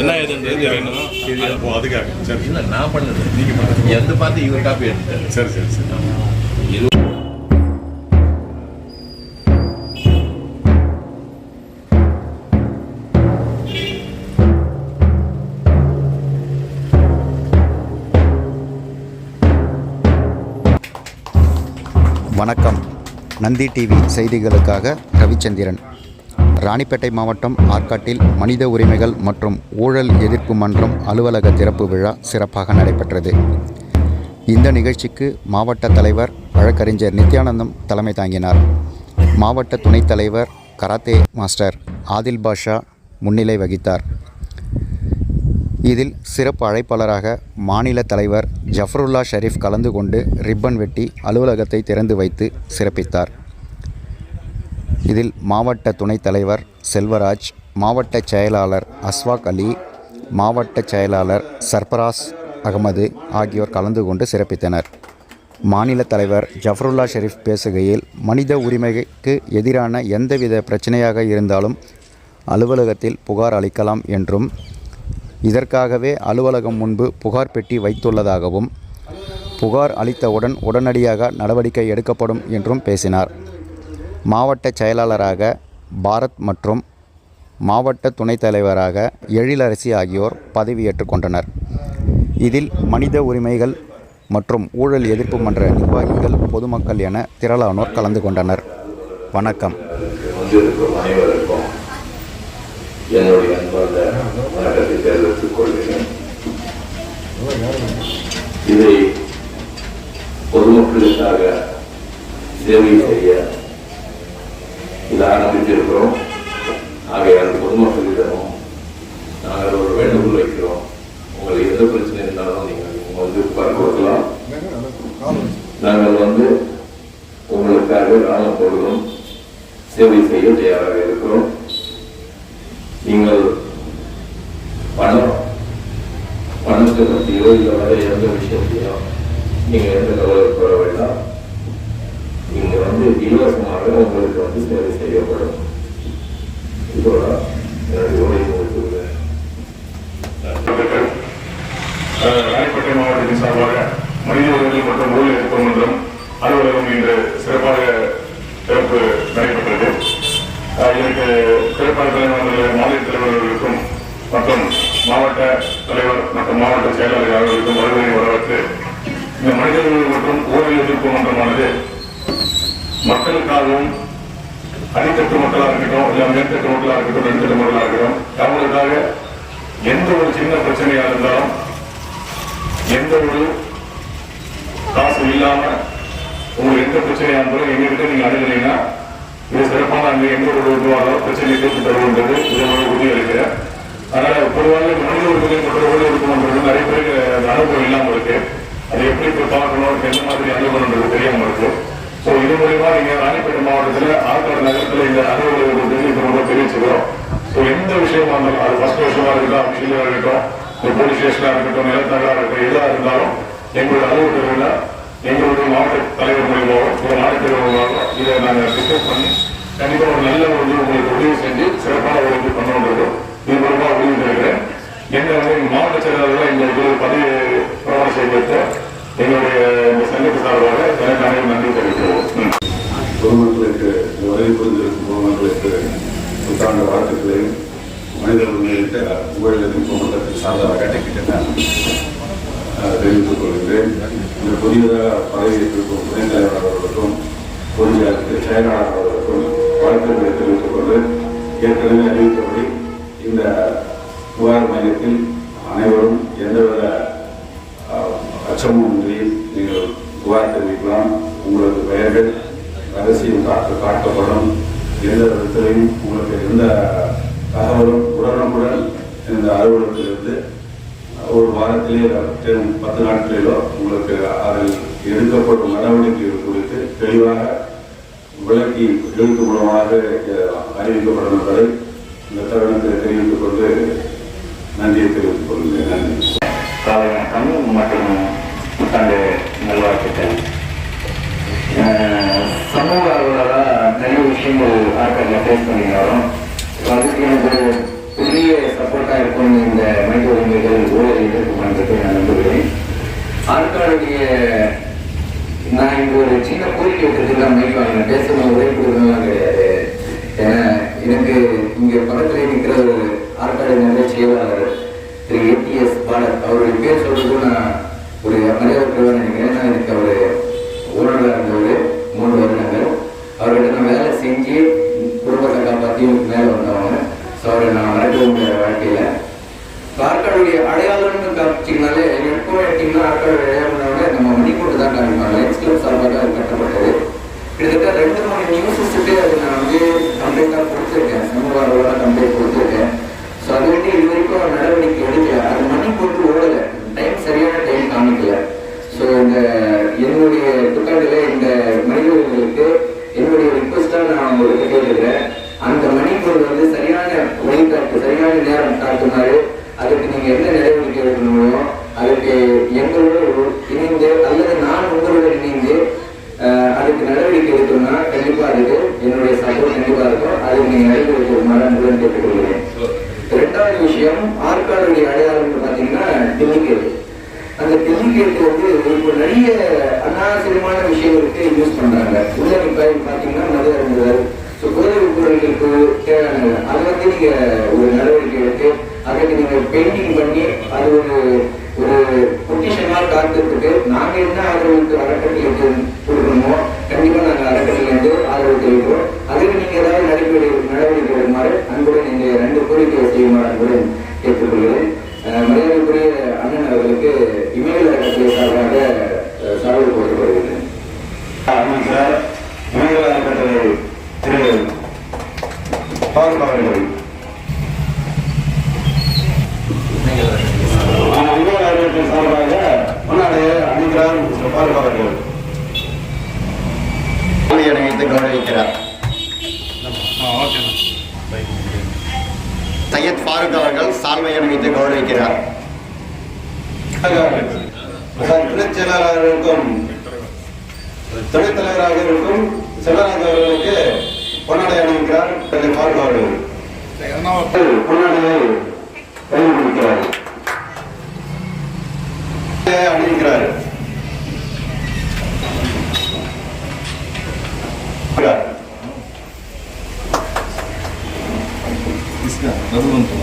என்ன ஏதுன்றது தெரியணும் இது அதுக்காக. சரி இல்லை நான் பண்ணது. நீங்க பண்ணுங்க எந்த பார்த்து இவர் காப்பி சரி சரி சரி. இது வணக்கம். நந்தி டிவி செய்திகளுக்காக ரவிச்சந்திரன். ராணிப்பேட்டை மாவட்டம் ஆற்காட்டில் மனித உரிமைகள் மற்றும் ஊழல் எதிர்ப்பு மன்றம் அலுவலக திறப்பு விழா சிறப்பாக நடைபெற்றது. இந்த நிகழ்ச்சிக்கு மாவட்ட தலைவர் வழக்கறிஞர் நித்யானந்தம் தலைமை தாங்கினார். மாவட்ட துணைத் தலைவர் கராத்தே மாஸ்டர் ஆதில் பாஷா முன்னிலை வகித்தார். இதில் சிறப்பு அழைப்பாளராக மாநில தலைவர் ஜஃபருல்லா ஷரீஃப் கலந்து கொண்டு ரிப்பன் வெட்டி அலுவலகத்தை திறந்து வைத்து சிறப்பித்தார். இதில் மாவட்ட துணைத் தலைவர் செல்வராஜ் மாவட்ட செயலாளர் அஸ்வாக் அலி மாவட்ட செயலாளர் சர்பராஸ் அகமது ஆகியோர் கலந்து கொண்டு சிறப்பித்தனர். மாநில தலைவர் ஜஃபருல்லா ஷெரீப் பேசுகையில் மனித உரிமைக்கு எதிரான எந்தவித பிரச்சனையாக இருந்தாலும் அலுவலகத்தில் புகார் அளிக்கலாம் என்றும் இதற்காகவே அலுவலகம் முன்பு புகார் பெட்டி வைத்துள்ளதாகவும் புகார் அளித்தவுடன் உடனடியாக நடவடிக்கை எடுக்கப்படும் என்றும் பேசினார். மாவட்ட செயலாளராக பாரத் மற்றும் மாவட்ட துணைத் தலைவராக எழிலரசி ஆகியோர் பதவியேற்றுக் கொண்டனர். இதில் மனித உரிமைகள் மற்றும் ஊழல் எதிர்ப்பு மன்ற நிர்வாகிகள் பொதுமக்கள் என திரளானோர் கலந்து கொண்டனர். வணக்கம். என்னுடைய அன்பார்ந்த வணக்கத்தை தெரிவித்துக் கொள்கிறேன் இதை பொதுமக்களுக்காக செய்ய இதை ஆரம்பித்திருக்கிறோம். ஆகையால் பொதுமக்களிடமும் நாங்கள் ஒரு வேண்டுகோள் வைக்கிறோம். உங்களுக்கு எந்த பிரச்சனை இருந்தாலும் நீங்கள் வந்து புகார் கொடுக்கலாம். நாங்கள் வந்து உங்களுக்காக காலம் பொழுதும் சேவை செய்ய தயாராக இருக்கிறோம். நீங்கள் பணம் பணத்தை பற்றியோ இல்லை வர எந்த விஷயத்தையோ நீங்கள் எந்த கவலைப்பட வேண்டாம். இலவசமாக உங்களுக்கு வந்து சேவை செய்யப்படும். இதோட என்னுடைய உரையை முடித்துள்ளேன். ராணிப்பேட்டை மாவட்டத்தின் சார்பாக மனித உரிமைகள் மற்றும் ஊழல் எதிர்ப்பு மன்றம் அலுவலகம் இன்று சிறப்பாக சிறப்பு நடைபெற்றது. இதற்கு சிறப்பான தலைவர்கள் மாநில தலைவர்களுக்கும் மற்றும் மாவட்ட தலைவர் மற்றும் மாவட்ட செயலாளர் அவர்களுக்கும் வருவதை வரவேற்று இந்த மனித உரிமைகள் மற்றும் ஊழல் எதிர்ப்பு மன்றமானது மக்களுக்காகவும் அடித்தட்டு மக்களாக இருக்கட்டும் இல்லை மேற்கட்டு மக்களாக இருக்கட்டும் நடுத்தட்டு மக்களாக இருக்கட்டும் அவங்களுக்காக எந்த ஒரு சின்ன பிரச்சனையா இருந்தாலும் எந்த ஒரு காசு இல்லாம உங்களுக்கு எந்த பிரச்சனையா இருந்தாலும் எங்ககிட்ட நீங்க அணுகலைன்னா இது சிறப்பான அங்கே எந்த ஒரு இதுவாக பிரச்சனை தீர்த்து தருவோன்றது இது உறுதி அளிக்கிறேன். அதனால பொதுவாக மனித உரிமைகள் மற்றும் ஊழல் நிறைய பேருக்கு அனுபவம் இல்லாம இருக்கு. அது எப்படி போய் பார்க்கணும் எந்த மாதிரி அனுபவம்ன்றது தெரியாம இருக்கு. ஸோ இது மூலியமா நீங்க ராணிப்பேட்டை மாவட்டத்தில் ஆற்காடு நகரத்தில் இந்த அலுவலகம் இது ரொம்ப தெரிவிச்சுக்கிறோம். ஸோ எந்த விஷயமா இருந்தாலும் அது ஃபர்ஸ்ட் வருஷமா இருக்கட்டும் அபிஷியலாக இருக்கட்டும் இந்த போலீஸ் ஸ்டேஷனா இருக்கட்டும் நிலத்தங்களா இருக்கட்டும் எதா இருந்தாலும் எங்களுடைய அலுவலகத்தில் எங்களுடைய மாவட்ட தலைவர் மூலியமாக ஒரு நாடு மூலமாக இதை நாங்கள் டிஸ்கஸ் பண்ணி கண்டிப்பாக ஒரு நல்ல ஒரு உங்களுக்கு உதவி செஞ்சு சிறப்பான ஒரு இது பண்ணணுன்றது இது மூலமாக உதவி தருகிறேன். எங்க மாவட்ட செயலாளர்கள் எங்களுக்கு பதவி பிரமாணம் செய்யப்பட்டு எங்களுடைய சார்பாக எனக்கு அனைவரும் நன்றி தெரிவிக்கிறோம் பொதுமக்களுக்கு உதவி புரிந்திருக்கும் பொதுமக்களுக்கு புத்தாண்டு வாழ்த்துக்களையும் மனித உரிமையிட்ட சார்பாக தெரிவித்துக் கொள்கிறேன் இந்த புதியதாக பதவியேற்றிருக்கும் துணைத் தலைவர் அவர்களுக்கும் செயலாளர் அவர்களுக்கும் வாழ்த்துக்களை தெரிவித்துக் கொண்டு ஏற்கனவே அறிவித்தபடி இந்த புகார் மையத்தில் அனைவரும் எந்தவித அச்சமும் இன்றி புகார் தெரிவிக்கலாம் உங்களது பெயர்கள் ரகசியம் காக்க எந்த விதத்திலையும் உங்களுக்கு எந்த தகவலும் உடனுக்குடன் இந்த அலுவலகத்திலிருந்து ஒரு வாரத்திலே பத்து நாட்களிலோ உங்களுக்கு அதில் எடுக்கப்படும் நடவடிக்கைகள் குறித்து தெளிவாக விளக்கி எழுத்து மூலமாக அறிவிக்கப்படும் என்பதை இந்த தருணத்தில் தெரிவித்துக் கொண்டு நன்றியை தெரிவித்துக் கொள்கிறேன். நன்றி. காலை வணக்கம். மற்றும் புத்தாண்டு நல்வாழ்த்துக்கள் அஹ் சமூக ஆர்வலராக நிறைய விஷயங்கள் ஆட்களில் ஃபேஸ் பண்ணியிருந்தாலும் அதுக்கு எனக்கு பெரிய சப்போர்ட்டாக இருக்கும் இந்த மனித உரிமைகள் ஊழல் எதிர்ப்பு மன்றத்தை நான் நம்புகிறேன். ஆட்களுடைய நான் இங்கே ஒரு சின்ன கோரிக்கை வைக்கிறதுக்கு மைக் வாங்கினேன். பேசணும் உரை கொடுக்கணும்லாம் கிடையாது. ஏன்னா எனக்கு இங்கே படத்தில் நிற்கிற ஒரு ஆற்காடு நகர செயலாளர் திரு ஏபிஎஸ் பாலர் அவருடைய பேர் சொல்றதுக்கு நான் ஒரு மரியாதை Amen. எங்களோட இணைந்து அல்லது நான் உங்களோட இணைந்து அதுக்கு நடவடிக்கை எடுத்தோம்னா கண்டிப்பா அதுக்கு என்னுடைய சப்போர்ட் கண்டிப்பாக இருக்கும். அதுக்கு நீங்க நடவடிக்கை எடுக்கணும் கேட்டுக்கொள்கிறேன். ரெண்டாவது விஷயம் ஆற்காடுடைய அடையாளம்னு பாத்தீங்கன்னா டெல்லிகேட் அந்த டெல்லிகேட் வந்து இப்போ நிறைய அனாவசியமான விஷயங்களுக்கு யூஸ் பண்றாங்க. உதவி இப்போ பார்த்தீங்கன்னா மது அருந்துதல் ஸோ போதை பொருட்களுக்கு தேவையானது அதை வந்து நீங்க ஒரு நடவடிக்கை எடுத்து அதுக்கு நீங்க பெயிண்டிங் பண்ணி அது ஒரு ஒரு பொட்டிஷனாக காத்துறதுக்கு நாங்கள் என்ன ஆதரவுக்கு அறக்கட்டளைக்கு கொடுக்கணுமோ கண்டிப்பா நாங்க அறக்கட்டளையிலிருந்து ஆதரவு தெரிவிப்போம் அதுக்கு நீங்கள் ஏதாவது நடவடிக்கை நடவடிக்கை எடுக்குமாறு அன்புடன் இந்த ரெண்டு கோரிக்கையை செய்யுமாறு அன்புடன் கேட்டுக்கொள்கிறேன். மரியாதைக்குரிய அண்ணன் அவர்களுக்கு இமேல் அறக்கட்டளை சார்பாக சார்பு கொடுக்கப்படுகிறேன். அமைச்சர் இளைஞர் அறக்கட்டளை திரு பாருக் அவர்கள். அணிவித்து கௌரவிக்கிறார். சையத் ஃபாரூக் அவர்கள் சால்வை அணிவித்து கௌரவிக்கிறார். துணைச் செயலாளராக இருக்கும் துணைத் தலைவராக இருக்கும் செயலாளர் அவர்களுக்கு பொன்னாடை அணிவிக்கிறார் ஃபாரூக் அவர்கள். பொன்னாடையை அணிவிக்கிறார். அணிவிக்கிறார். 여러분